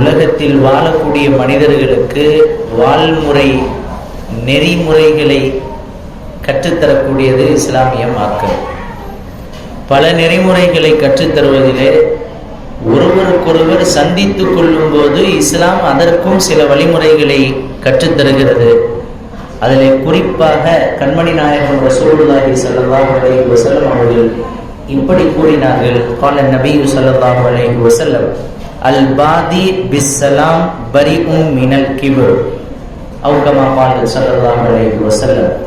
உலகத்தில் வாழக்கூடிய மனிதர்களுக்கு வாழ்முறை நெறிமுறைகளை கற்றுத்தரக்கூடியது இஸ்லாமிய மார்க்கம் பல நெறிமுறைகளை கற்றுத்தருவதிலே ஒருவருக்கொருவர் சந்தித்து கொள்ளும்போது இஸ்லாம் அதற்கும் சில வழிமுறைகளை கற்றுத்தருகிறது. அதில் குறிப்பாக கண்மணி நாயகம் ரசூலுல்லாஹி சல்லாஹ் அலைஹி வசல்லம் அவர்கள் இப்படி கூறினார்கள். கால நபி சல்லாஹ் அலைஹி வசல்லம் அல்பாதி பிஸ்ஸலாம் பரி உம் மினல் கிபு அவுக்கமா பாடல் சல்லல்லாஹு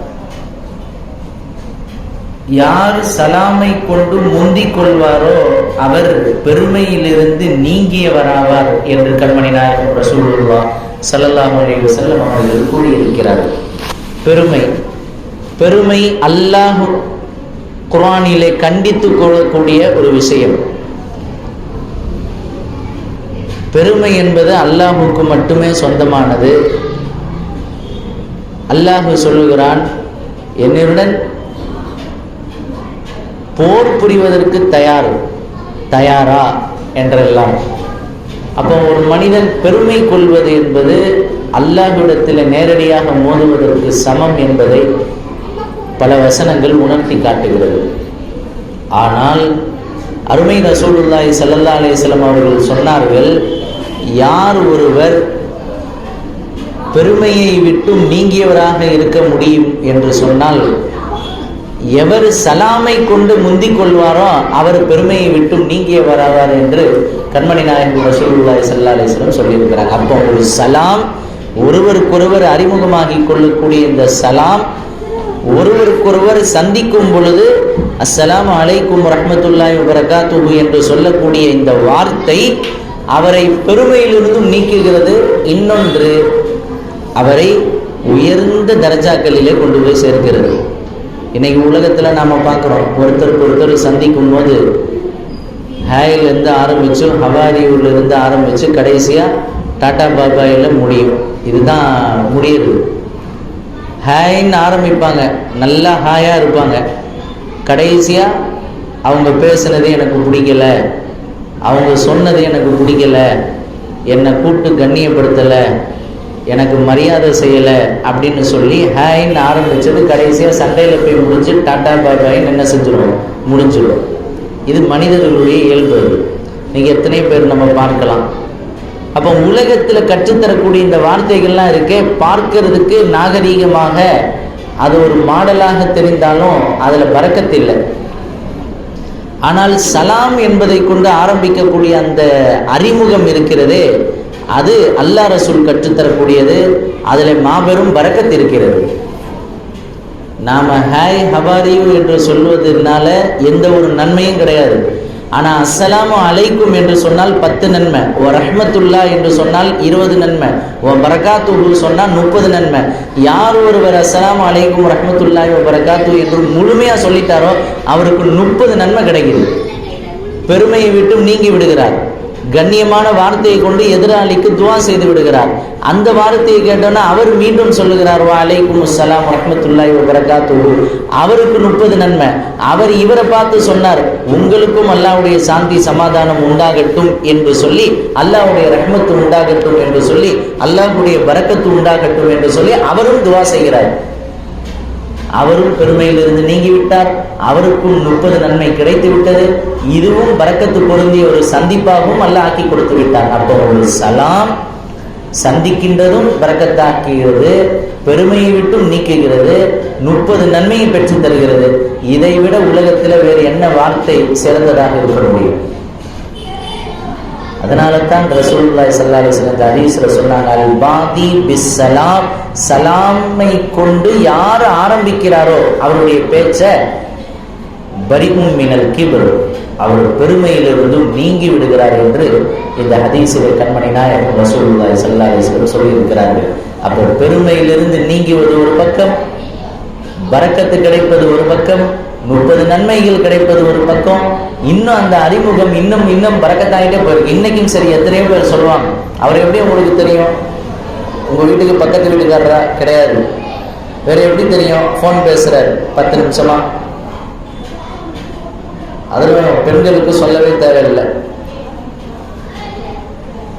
யார் சலாமை கொண்டு முந்திக் கொள்வாரோ அவர் பெருமையிலிருந்து நீங்கியவராவார் என்று கண்மணி நாயகம் ரசூலுல்லா சல்லல்லாஹு அலைஹி வஸல்லம் அவர்கள் கூறியிருக்கிறார்கள். பெருமை. பெருமை அல்லாஹ் குரானிலே கண்டித்து கொள்ளக்கூடிய ஒரு விஷயம். பெருமை என்பது அல்லாஹுக்கு மட்டுமே சொந்தமானது. அல்லாஹு சொல்லுகிறான் என்னுடன் போர் புரிவதற்கு தயார் தயாரா என்றெல்லாம். அப்போ ஒரு மனிதன் பெருமை கொள்வது என்பது அல்லாஹ்விடத்தில் நேரடியாக மோதுவதற்கு சமம் என்பதை பல வசனங்கள் உணர்த்தி காட்டுகிறது. ஆனால் அருமை ரசூலுல்லாய் சல்லல்லா அலைஹி அவர்கள் சொன்னார்கள் யார் ஒருவர் பெருமையை விட்டும் நீங்கியவராக இருக்க முடியும் என்று சொன்னால் எவர் சலாமை கொண்டு முந்திக் கொள்வாரோ அவர் பெருமையை விட்டும் நீங்கியவராவார் என்று கண்மணி நாயன் ரசூலுல்லாஹி சல்லா அலிஸ்லம் சொல்லியிருக்கிறார். சொல்லியிருக்கிறாங்க அப்போ ஒரு சலாம் ஒருவருக்கொருவர் அறிமுகமாகி கொள்ளக்கூடிய இந்த சலாம் ஒருவருக்கொருவர் சந்திக்கும் பொழுது அஸ்ஸலாமு அலைக்கும் ரஹமத்துல்லாய் வபரகாத்துஹு என்று சொல்லக்கூடிய இந்த வார்த்தை அவரை பெருமையிலிருந்தும் நீக்குகிறது இன்னொன்று அவரை உயர்ந்த தரஜாக்களிலே கொண்டு போய் சேர்க்கிறது. இன்னைக்கு உலகத்தில் நாம் பார்க்குறோம். ஒருத்தருக்கு ஒருத்தர் சந்திக்கும் போது ஹேயிலேருந்து ஆரம்பித்து ஹவாரியூர்லேருந்து ஆரம்பித்து கடைசியாக டாடா பாபாயில் முடியும். இதுதான் முடியுது. ஹாய்ன்னு ஆரம்பிப்பாங்க. நல்லா ஹாயாக இருப்பாங்க. கடைசியாக அவங்க பேசுனது எனக்கு பிடிக்கல. அவங்க சொன்னது எனக்கு பிடிக்கல. என்னை கூப்பிட்டு கண்ணியப்படுத்தலை. எனக்கு மரியாதை செய்யலை அப்படின்னு சொல்லி ஹாய்ன்னு ஆரம்பிச்சது கடைசியாக சண்டையில் போய் முடிஞ்சு டாட்டா பாபாயின்னு என்ன செஞ்சிடும் முடிஞ்சிடும். இது மனிதர்களுடைய இயல்பு அது. நீங்கள் எத்தனை பேர் நம்ம பார்க்கலாம். அப்போ உலகத்தில் கற்றுத்தரக்கூடிய இந்த வார்த்தைகள்லாம் இருக்கே பார்க்கறதுக்கு நாகரீகமாக அது ஒரு மாடலாக தெரிந்தாலும் அதில் பறக்கத்தில்லை. ஆனால் சலாம் என்பதை கொண்டு ஆரம்பிக்கக்கூடிய அந்த அறிமுகம் இருக்கிறதே அது அல்லாஹ் ரசூல் கற்றுத்தரக்கூடியது அதில் மாபெரும் பறக்கத்து இருக்கிறது. நாம ஹாய் ஹபாரியூ என்று சொல்வதனால எந்த ஒரு நன்மையும் கிடையாது. ஆனால் அஸ்ஸலாமு அலைக்கும் என்று சொன்னால் பத்து நன்மை ஓ ரஹ்மத்துல்லா என்று சொன்னால் இருபது நன்மை ஓ பரகாத்து சொன்னால் முப்பது நன்மை. யார் ஒருவர் அஸ்ஸலாமு அலைக்கும் ரஹ்மத்துல்லாஹி ஓ பரகாத்து என்று முழுமையாக சொல்லிட்டாரோ அவருக்கு முப்பது நன்மை கிடைக்குது. பெருமையை விட்டும் நீங்கி விடுகிறார். கண்ணியமான வார்த்தையை கொண்டு எதிராளிக்கு துவா செய்து விடுகிறார். அந்த வார்த்தையை கேட்டோன்னா அவர் மீண்டும் சொல்லுகிறார் வா அலைக்கும் அஸ்லாம் ரஹ்மத்துல்லாஹி வரகாத்து அவருக்கு முப்பது நன்மை. அவர் இவரை பார்த்து சொன்னார் உங்களுக்கும் அல்லாஹ்வுடைய சாந்தி சமாதானம் உண்டாகட்டும் என்று சொல்லி அல்லாவுடைய ரஹ்மத்து உண்டாகட்டும் என்று சொல்லி அல்லாஹுடைய வரக்கத்து உண்டாகட்டும் என்று சொல்லி அவரும் துவா செய்கிறார். அவரும் பெருமையிலிருந்து நீங்கிவிட்டார். அவருக்கும் முப்பது நன்மை கிடைத்து விட்டது இதுவும் பறக்கத்து பொருந்திய ஒரு சந்திப்பாகவும் அல்ல ஆக்கி கொடுத்து விட்டார் அப்போ ஒரு சலாம் சந்திக்கின்றதும் பறக்கத்தாக்குகிறது பெருமையை விட்டும் நீக்குகிறது முப்பது நன்மையை பெற்று தருகிறது. இதை விட உலகத்தில் வேறு என்ன வார்த்தை சிறந்ததாக இருக்க முடியும்? அதனால தான் ரசூல்லாய் சல்லா அலைஹி வஸல்லம் ஹதீஸ்ல சொன்னாங்க அல் பாதி சலாமை கொண்டு யார் ஆரம்பிக்கிறாரோ அவருடைய பேச்ச பரிமும் மினல் கிபர் அவர் பெருமையிலிருந்தும் நீங்கி விடுகிறார் என்று இந்த ஹதீசிலே கண்மணி நாயகம் ரசூல்லாய் சல்லா அலைஹி சொல்லியிருக்கிறார்கள். அப்போ பெருமையிலிருந்து நீங்குவது ஒரு பக்கம் வரக்கத்து கிடைப்பது ஒரு பக்கம் முப்பது நன்மைகள் கிடைப்பது ஒரு பக்கம். இன்னும் அந்த அறிமுகம் இன்னும் இன்னும் பறக்கத்தாகிட்டே போயிருக்கு. இன்னைக்கும் சரி எத்தனையோ பேர் சொல்லுவாங்க. அவர் எப்படி உங்களுக்கு தெரியும்? உங்க வீட்டுக்கு பக்கத்து வீட்டுக்காரரா? கிடையாது. வேற எப்படி தெரியும்? ஃபோன் பேசுறாரு. பத்து நிமிஷமா. அதில் பெண்களுக்கு சொல்லவே தேவையில்லை.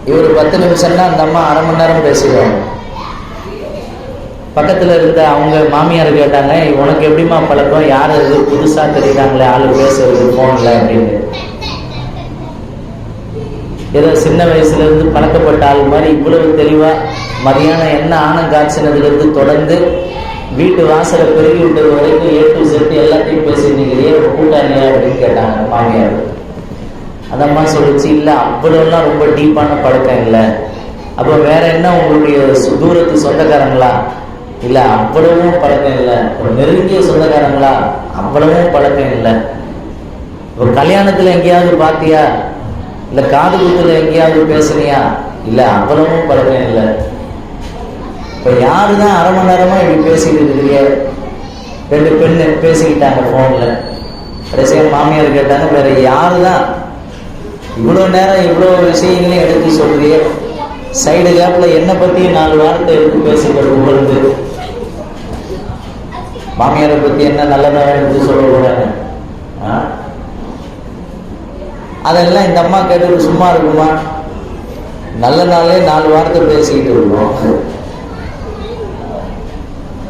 இவர் பத்து நிமிஷம்னா அந்த அம்மா அரை மணி நேரம் பேசிடுவாங்க. பக்கத்தில் இருந்த அவங்க மாமியார் கேட்டாங்க உனக்கு எப்படிம்மா பழக்கம்? யார் இது? புதுசாக தெரியுறாங்களே ஆள் பேசுறது ஃபோனில் அப்படின்னு. ஏதோ சின்ன வயசுல இருந்து பழக்கப்பட்ட ஆள் மாதிரி இவ்வளவு தெளிவா மதியானம் என்ன ஆனம் காய்ச்சினதுலேருந்து தொடர்ந்து வீட்டு வாசலை பெருகி விட்டது வரைக்கும் ஏ டு செட் எல்லாத்தையும் பேசியிருந்தீங்களே ஒரு கூட்டாளியா? அப்படின்னு கேட்டாங்க மாமியார். அதம்மா சொல்லிச்சு இல்லை அவ்வளோலாம் ரொம்ப டீப்பான பழக்கம் இல்லை. அப்போ வேற என்ன உங்களுடைய தூரத்து சொந்தக்காரங்களா? இல்லை அவ்வளவும் பழக்கம் இல்லை. ஒரு நெருங்கிய சொந்தக்காரங்களா அவ்வளவும் பழக்கம் இல்லை. ஒரு கல்யாணத்துல எங்கேயாவது பாத்தியா? இல்ல காது குத்துல எங்கேயாவது பேசுனியா? இல்ல அவ்வளவும் பழக்கம் இல்லை. இப்ப யாருதான் அரை மணி நேரமா இப்படி பேசிட்டு இருக்கிறீங்க? ரெண்டு பெண்ணு பேசிக்கிட்டாங்க போன்ல கடைசியாக மாமியார் கேட்டாங்க வேற யாருதான்? இவ்வளோ நேரம் இவ்வளோ விஷயங்களையும் எடுத்து சொல்றியே. சைடு கேப்ல என்னை பத்தி நாலு வார்த்தை எடுத்து பேசிக்கிறது உங்களுக்கு மாமியாரை பத்தி என்ன நல்லதாக எடுத்து சொல்லக்கூடாது ஆ? அதெல்லாம் இந்த அம்மா கேட்டு சும்மா இருக்குமா? நல்ல நாளே நாலு வாரத்தை பேசிக்கிட்டு இருக்கோம்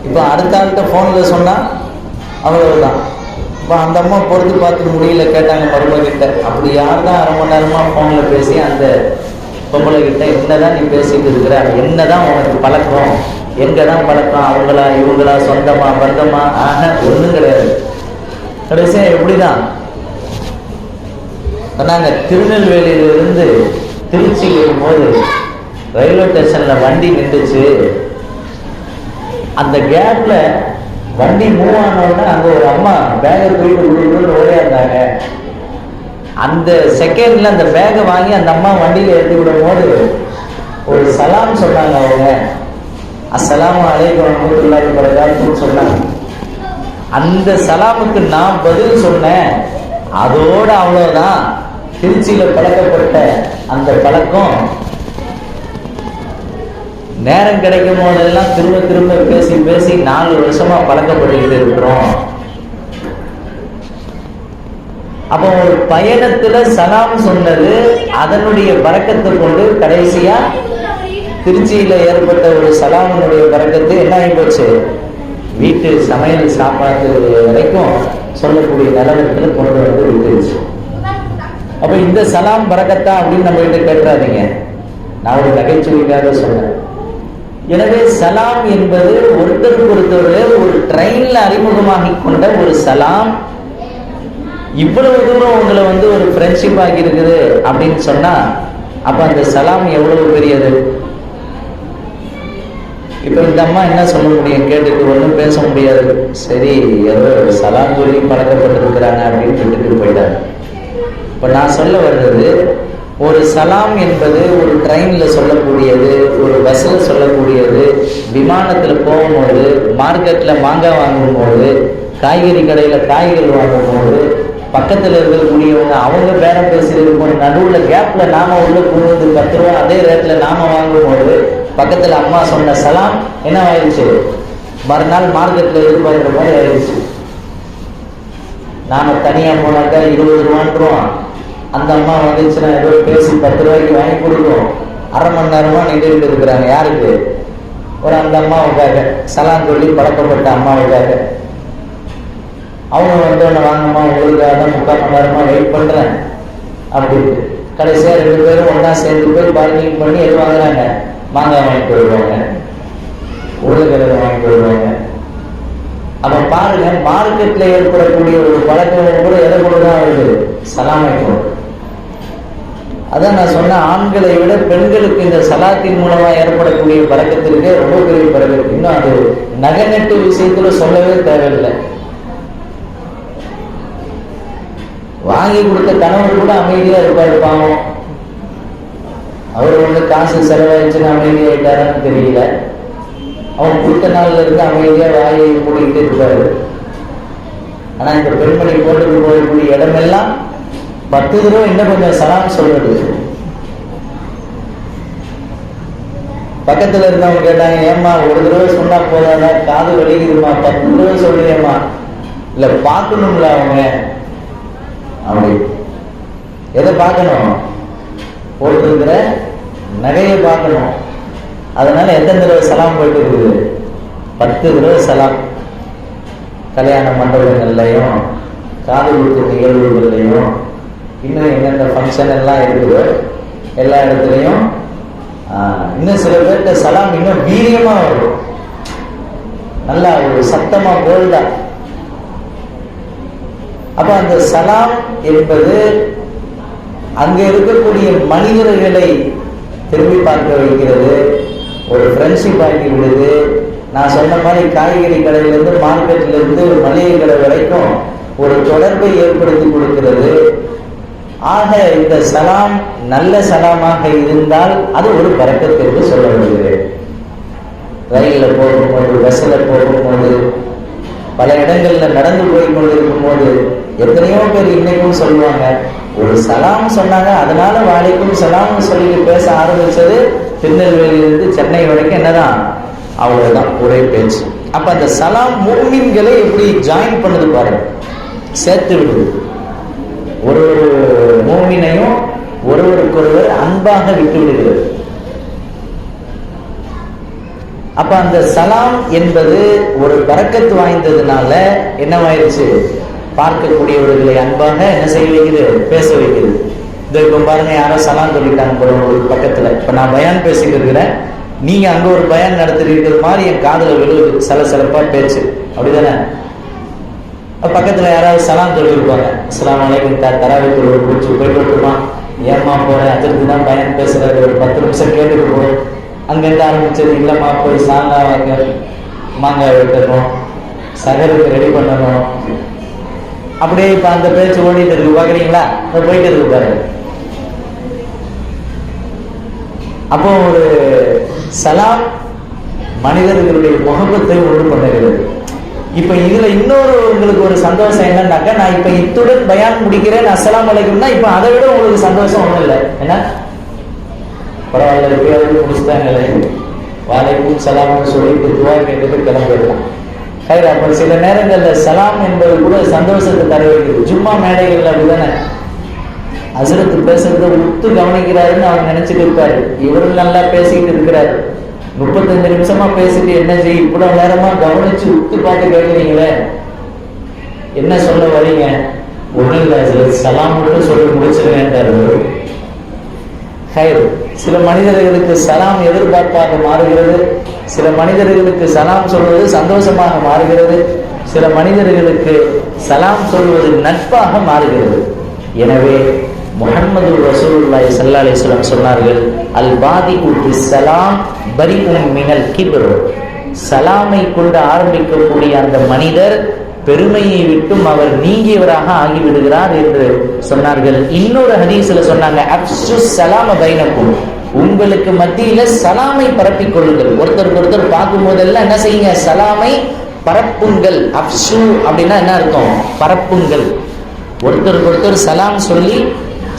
இப்போ அடுத்த ஆள்கிட்ட ஃபோனில் சொன்னால் அவ்வளவுதான். இப்போ அந்த அம்மா பொறுத்து பார்த்து முடியல கேட்டாங்க மருமக கிட்ட. அப்படி யார் தான் அரை மணி நேரமாக ஃபோனில் பேசி அந்த பொம்பளை கிட்ட என்னதான் நீ பேசிட்டு இருக்கிற? என்னதான் உனக்கு பழக்கம்? எங்கே தான் பழக்கம்? அவங்களா இவங்களா சொந்தமா பந்தமா ஆக ஒன்றும் கிடையாது. கடைசியாக எப்படிதான்? சொன்னாங்க திருநெல்வேலியிலிருந்து திருச்சி வரும்போது ரயில்வே ஸ்டேஷன்ல வண்டி நின்றுச்சு. அந்த கேப்ல வண்டி மூவ் ஆனோடனே அங்க ஒரு அம்மா பேகை போயிட்டு ஓடியா இருந்தாங்க. அந்த செகண்ட்ல அந்த பேகை வாங்கி அந்த அம்மா வண்டியில ஏற்றி விடும் போது ஒரு சலாம் சொன்னாங்க அவங்க. அஸ்லாம் அலைக்கும் வரமத்துல்லாஹி வரகாத்துன்னு சொன்னாங்க. அந்த சலாமுக்கு நான் பதில் சொன்னேன். அதோட அவ்வளவுதான். திருச்சியில பழக்கப்பட்ட அந்த பழக்கம். நேரம் கிடைக்கும் போதெல்லாம் திரும்ப திரும்ப பேசி பேசி நாலு வருஷமா பழக்கப்பட்டுக்கிட்டு இருக்கிறோம். அப்போ ஒரு பயணத்துல சலாம் சொன்னது அதனுடைய பழக்கத்தை கொண்டு கடைசியா திருச்சியில ஏற்பட்ட ஒரு சலாமினுடைய பறக்கத்து என்ன ஆகி போச்சு வீட்டு சமையல் சாப்பாடு வரைக்கும் சொல்லக்கூடிய நிலவரத்துல கொண்டு வந்து விட்டுருச்சு. அப்ப இந்த சலாம் பறக்கத்தா அப்படின்னு நம்ம கிட்ட கேட்டுறாதீங்க. நான் ஒரு நகைச்சுவைக்காக சொன்னேன் எனவே சலாம் என்பது ஒருத்தருக்கு ஒருத்தர் ஒரு ட்ரெயின்ல அறிமுகமாகி கொண்ட ஒரு சலாம். இவ்வளவு தூரம் உங்களை வந்து ஒரு ஃப்ரெண்ட்ஷிப் ஆகி இருக்குது அப்படின்னு சொன்னா அப்ப அந்த சலாம் எவ்வளவு பெரியது? இப்ப இந்த அம்மா என்ன சொல்ல முடியும்? கேட்டுட்டு ஒன்றும் பேச முடியாது. சரி ஏதோ சலாம் சொல்லி பழக்கப்பட்டிருக்கிறாங்க அப்படின்னு விட்டுட்டு போயிட்டாங்க. இப்ப நான் சொல்ல வர்றது ஒரு சலாம் என்பது ஒரு ட்ரெயின்ல சொல்லக்கூடியது ஒரு பஸ்ல சொல்லக்கூடியது விமானத்துல போகும்போது மார்க்கெட்ல மாங்காய் வாங்கும்போது காய்கறி கடையில காய்கறி வாங்கும்போது பக்கத்தில் இருக்கக்கூடியவங்க அவங்க பேரம் பேசியிருக்கும் நடுவில் கேப்பில் நாம உள்ள புகுந்து பத்து ரூபா அதே ரேட்டில் நாம வாங்கும்போது பக்கத்தில் அம்மா சொன்ன சலாம் என்ன ஆயிடுச்சு? மறுநாள் மார்க்கெட்டில் எதிர்பார்க்குற மாதிரி ஆயிடுச்சு. நாம தனியாக போனாக்கா இருபது ரூபான்றோம். அந்த அம்மா வந்துச்சுன்னா ஏதோ பேசி பத்து ரூபாய்க்கு வாங்கி கொடுக்கும். அரை மணி நேரமா நின்றுட்டு இருக்கிறாங்க. யாருக்கு? ஒரு அந்த அம்மாவுக்காக. சலான் சொல்லி பழக்கப்பட்ட அம்மாவுக்காக. அவங்க வந்து வந்தோடனே வாங்கம்மா உங்களுக்காக முக்கால் மணி நேரமா வெயிட் பண்றேன். அப்படின்ட்டு. கடைசியா ரெண்டு பேரும் ஒன்றா சேர்ந்து போய் பார்க்கிங் பண்ணி எது வாங்குறாங்க? மாங்காய் வாங்கிட்டு வருவாங்க. உருளைக்கிழங்கு வாங்கிட்டு வருவாங்க. அப்ப பாருங்க மார்க்கெட்ல ஏற்படக்கூடிய ஒரு பழக்கம் கூட எதை கூட தான் வருது சலாமை அதான் நான் சொன்ன ஆண்களை விட பெண்களுக்கு இந்த சலாத்தின் மூலமா ஏற்படக்கூடிய பழக்கத்திற்கு ரொம்ப பெரிய பழக்கம் இன்னும் அது நகநட்டு விஷயத்துல சொல்லவே தேவையில்லை. வாங்கி கொடுத்த கணவர் கூட அமைதியா இருப்பாரு பாவம். அவர் வந்து காசு செலவாயிடுச்சுன்னு அமைதியாயிட்டாரான்னு தெரியல. அவன் கொடுத்த நாள்ல இருந்து அமைதியா வாயை மூடிக்கிட்டு இருப்பாரு. ஆனா இந்த பெண்மணி போட்டுக்கு போகக்கூடிய இடமெல்லாம் பத்து தடவை இன்னும் கொஞ்சம் சலாம் சொல்றது. பக்கத்துல இருந்தவங்க கேட்டாங்க ஏம்மா ஒரு தடவை சொன்னா போதாதா? காது வலிக்குதுமா பத்து தடவை சொல்றியம்மா இல்ல பாக்கணும்ல அவங்க. அப்படி எதை பார்க்கணும்? போட்டிருக்கிற நகையை பார்க்கணும். அதனால எத்தனை தடவை சலாம் போயிட்டு இருக்குது? பத்து தடவை சலாம். கல்யாண மண்டபங்கள்லையும் காது கொடுத்த நிகழ்வுகள்லையும் இன்னும் எந்தெந்த ஃபங்க்ஷன் எல்லாம் இருக்குதோ எல்லா இடத்துலையும் இன்னும் சில பேர்கிட்ட சலாம் இன்னும் வீரியமாக வரும். நல்லா ஒரு சத்தமாக போல்டா அப்ப அந்த சலாம் என்பது அங்க இருக்கக்கூடிய மனிதர்களை திரும்பி பார்க்க வைக்கிறது. ஒரு ஃப்ரெண்ட்ஷிப் ஆக்கி விடுது. நான் சொன்ன மாதிரி காய்கறி கடையிலிருந்து மார்க்கெட்ல இருந்து மளிகை கடை வரைக்கும் ஒரு தொடர்பை ஏற்படுத்தி கொடுக்கிறது. ஆக இந்த சலாம் நல்ல சலாமாக இருந்தால் அது ஒரு பறக்கத்திற்கு சொல்ல சொல்லப்படுகிறது ரயிலில் போகும்போது பஸ்ஸில் போகும்போது பல இடங்களில் நடந்து போய் கொண்டிருக்கும் போது எத்தனையோ பேர் இன்னைக்கும் சொல்லுவாங்க ஒரு சலாம் சொன்னாங்க அதனால வாழைக்கும் சலாம்னு சொல்லி பேச ஆரம்பிச்சது திருநெல்வேலியிலிருந்து சென்னை வரைக்கும் என்னதான்? அவ்வளவுதான் ஒரே பேச்சு. அப்ப அந்த சலாம் மூமின்களை எப்படி ஜாயின் பண்ணுது பாருங்க. சேர்த்து விடுது. ஒரு ஒரு மூமினையும் ஒருவருக்கொருவர் அன்பாக விட்டு விடுகிறது. அப்ப அந்த சலாம் என்பது ஒரு பறக்கத்து வாய்ந்ததுனால என்னவாயிருச்சு? பார்க்கக்கூடியவர்களை அன்பாக என்ன செய்ய வைக்கிறது பேச வைக்குது இதோ இப்போ பாருங்க யாரோ சலாம் சொல்லிட்டாங்க போல ஒரு பக்கத்துல. இப்போ நான் பயான் பேசிட்டு இருக்கிறேன். நீங்க அங்க ஒரு பயான் நடத்திருக்கிறது மாதிரி என் காதுல விழுவுது சலசலப்பா பேச்சு. அப்படிதானே? பக்கத்தில் பக்கத்துல யாராவது சலாம் சொல்லியிருப்பாங்க. அஸ்லாம் வலைக்கும் த தராவித்துல ஒரு பிடிச்சி போயிட்டு விட்டுமா ஏமா போகிறேன் அதற்கு தான் பயன் பேசுறாரு. ஒரு பத்து நிமிஷம் கேட்டுட்டு போ. அங்கிருந்து ஆரம்பிச்சது இல்லம்மா போய் சாங்கா வாங்க மாங்காய் வெட்டணும் சகருக்கு ரெடி பண்ணணும். அப்படியே இப்ப அந்த பேச்சு ஓடிட்டு இருக்கு. பாக்குறீங்களா இப்ப போயிட்டு இருக்கு பாருங்க. அப்போ ஒரு சலாம் மனிதர்களுடைய முகப்பத்தை உண்டு பண்ணுகிறது இப்ப இதுல இன்னொரு உங்களுக்கு ஒரு சந்தோஷம் என்னன்னாக்கா நான் இப்ப இத்துடன் பயான் முடிக்கிறேன் அசலாம் அலைக்கும்னா இப்ப அதை விட உங்களுக்கு சந்தோஷம் ஒண்ணும் இல்லை. என்ன? பரவாயில்ல எப்பயாவது முடிச்சுட்டாங்களே. வாழைக்கும் சலாம்னு சொல்லிட்டு துவா கேட்டுட்டு கிளம்பிடலாம். ஹைர் அப்ப சில நேரங்களில் சலாம் என்பது கூட சந்தோஷத்தை தர சும்மா ஜும்மா மேடைகள்ல அப்படிதானே? அசரத்து பேசுறத உத்து கவனிக்கிறாருன்னு அவர் நினைச்சிட்டு இருப்பாரு. இவரும் நல்லா பேசிக்கிட்டு இருக்கிறாரு. முப்பத்தஞ்சு நிமிஷமா பேசிட்டு என்ன செய்ய இவ்வளவு நேரமா கவனிச்சு உத்து பார்த்து கேட்குறீங்களே? என்ன சொல்ல வரீங்க? ஒன்றும் இல்லை சலாம் மட்டும் சொல்லி முடிச்சிருவேன்ட்டாரு அவரு. சில மனிதர்களுக்கு சலாம் எதிர்பார்ப்பாக மாறுகிறது. சில மனிதர்களுக்கு சலாம் சொல்வது சந்தோஷமாக மாறுகிறது. சில மனிதர்களுக்கு சலாம் சொல்வது நட்பாக மாறுகிறது. எனவே முகமது ரசூல்லாய் சல்லா அலைஹி சொன்னார்கள் அல் பாதி உட்டு சலாம் பரி மினல் கிபர். சலாமை கொண்டு ஆரம்பிக்கக்கூடிய அந்த மனிதர் பெருமையை விட்டும் அவர் நீங்கியவராக ஆகிவிடுகிறார் என்று சொன்னார்கள். இன்னொரு ஹதீஸ்ல சொன்னாங்க சலாம பைனக்கும். உங்களுக்கு மத்தியில சலாமை பரப்பிக் கொள்ளுங்கள் ஒருத்தருக்கு ஒருத்தர் பார்க்கும் போதெல்லாம் என்ன செய்யுங்க? சலாமை பரப்புங்கள். அப்சு அப்படின்னா என்ன அர்த்தம்? பரப்புங்கள். ஒருத்தருக்கு ஒருத்தர் சலாம் சொல்லி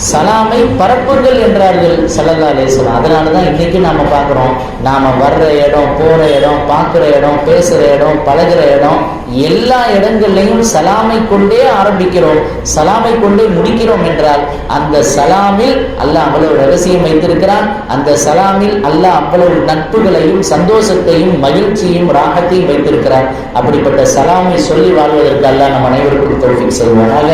சலாமை பரப்புங்கள் என்றார்கள் சல்லல்லா அலேஸ்வரம் அதனால தான் இன்னைக்கு நாம பார்க்குறோம் நாம வர்ற இடம் போற இடம் பார்க்குற இடம் பேசுற இடம் பழகுற இடம் எல்லா இடங்கள்லையும் சலாமை கொண்டே ஆரம்பிக்கிறோம். சலாமை கொண்டே முடிக்கிறோம் என்றால் அந்த சலாமில் அல்லாஹ் அவ்வளவு ரகசியம் வைத்திருக்கிறான். அந்த சலாமில் அல்லாஹ் அவ்வளவு நட்புகளையும் சந்தோஷத்தையும் மகிழ்ச்சியும் ராகத்தையும் வைத்திருக்கிறார் அப்படிப்பட்ட சலாமை சொல்லி வாழ்வதற்கு அல்லாஹ் நம் அனைவருக்கும் தோல்வி செய்வானாக.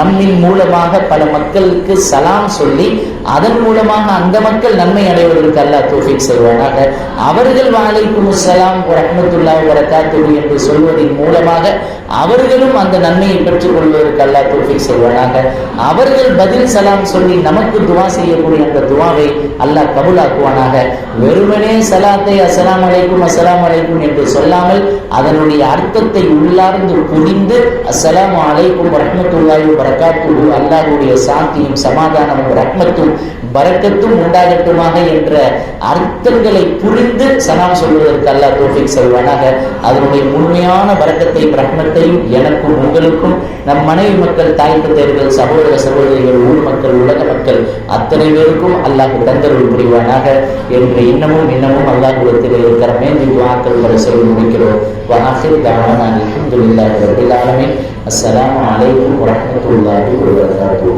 நம்மின் மூலமாக பல மக்களுக்கு சலாம் சொல்லி அதன் மூலமாக அந்த மக்கள் நன்மை அடைவதற்கு அல்லா தோஃபிக் செய்வானாக. அவர்கள் வாழைக்கும் சலாம் ரஹமத்துல்லா வரகாத்துஹு என்று சொல்வதன் மூலமாக அவர்களும் அந்த நன்மையை பெற்றுக் கொள்வதற்கு அல்லா தோஃபிக் செய்வானாக. அவர்கள் பதில் சலாம் சொல்லி நமக்கு துவா செய்யக்கூடிய அந்த துவாவை அல்லாஹ் கபுலாக்குவானாக. வெறுமனே சலாத்தை அசலாம் அலைக்கும் அசலாம் அலைக்கும் என்று சொல்லாமல் அதனுடைய அர்த்தத்தை உள்ளார்ந்து புரிந்து அசலாம் அலைக்கும் ரஹமத்துல்லாயும் வரகாத்துஹு அல்லாஹுடைய சாந்தியும் சமாதானமும் ரஹ்மத்தும் பறக்கத்தும் உண்டாகட்டுமாக என்ற அர்த்தங்களை புரிந்து சனாம் சொல்வதற்கு அல்லா தோஃபிக் செய்வானாக அதனுடைய முழுமையான பறக்கத்தையும் ரஹ்மத்தையும் எனக்கும் உங்களுக்கும் நம் மனைவி மக்கள் தாய் தந்தையர்கள் சகோதர சகோதரிகள் ஊர் மக்கள் உலக மக்கள் அத்தனை பேருக்கும் அல்லாஹ் தந்தருள் புரிவானாக என்று இன்னமும் இன்னமும் அல்லாஹ்விடத்தில் இருக்கிற மேந்தி வாக்கள் வர சொல்லி முடிக்கிறோம். வாஹிர் தாவானா அல்ஹம்துலில்லாஹி ரப்பில் ஆலமீன். அஸ்ஸலாமு அலைக்கும் வரஹ்மத்துல்லாஹி வபரகாத்துஹு.